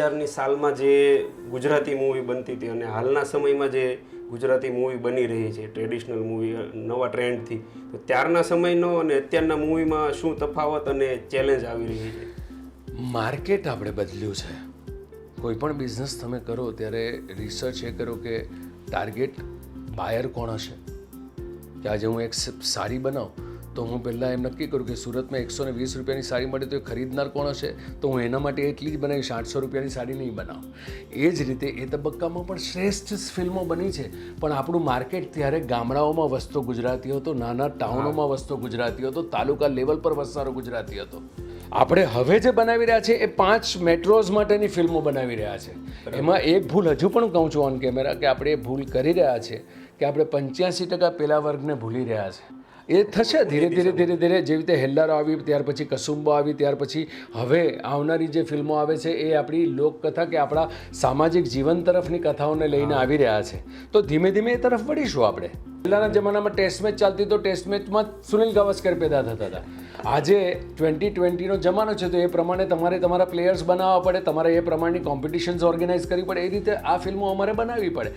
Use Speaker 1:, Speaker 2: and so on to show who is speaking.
Speaker 1: હજારની સાલમાં જે ગુજરાતી મૂવી બનતી હતી અને હાલના સમયમાં જે ગુજરાતી મૂવી બની રહી છે ટ્રેડિશનલ મૂવી નવા ટ્રેન્ડથી તો ત્યારના સમયનો અને અત્યારના મૂવીમાં શું તફાવત અને ચેલેન્જ આવી રહી છે?
Speaker 2: માર્કેટ આપણે બદલ્યું છે. કોઈ પણ બિઝનેસ તમે કરો, ત્યારે રિસર્ચ એ કરો કે ટાર્ગેટ બાયર કોણ હશે? કે આજે હું એક સારી બનાવું તો હું પહેલાં એમ નક્કી કરું કે સુરતમાં એકસો ને વીસ રૂપિયાની સાડી મળે તો એ ખરીદનાર કોણ હશે? તો હું એના માટે એટલી જ બનાવીશ આઠસો રૂપિયાની સાડી નહીં બનાવું. એ જ રીતે એ તબક્કામાં પણ શ્રેષ્ઠ ફિલ્મો બની છે. પણ આપણું માર્કેટ ત્યારે ગામડાઓમાં વસતો ગુજરાતી હતો નાના ટાઉનોમાં વસતો ગુજરાતી હતો તાલુકા લેવલ પર વસનારો ગુજરાતી હતો. આપણે હવે જે બનાવી રહ્યા છે એ પાંચ મેટ્રોઝ માટેની ફિલ્મો બનાવી રહ્યા છે. એમાં એક ભૂલ હજુ પણ કહું છું ઓન કેમેરા કે આપણે એ ભૂલ કરી રહ્યા છે કે આપણે પંચ્યાસી ટકા પેલા વર્ગને ભૂલી રહ્યા છે. એ થશે. ધીરે ધીરે ધીરે ધીરે જેવી રીતે હેલ્લારો આવી ત્યાર પછી કસુંબો આવી ત્યાર પછી હવે આવનારી જે ફિલ્મો આવે છે એ આપણી લોકકથા કે આપણા સામાજિક જીવન તરફની કથાઓને લઈને આવી રહ્યા છે. તો ધીમે ધીમે એ તરફ વળીશું આપણે. પહેલાંના જમાનામાં ટેસ્ટ મેચ ચાલતી તો ટેસ્ટ મેચમાં સુનિલ ગાવસ્કર પેદા થતા હતા. આજે ટ્વેન્ટી ટ્વેન્ટીનો જમાનો છે તો એ પ્રમાણે તમારે તમારા પ્લેયર્સ બનાવવા પડે તમારે એ પ્રમાણની કોમ્પિટિશન્સ ઓર્ગેનાઇઝ કરવી પડે એ રીતે આ ફિલ્મો અમારે બનાવવી પડે.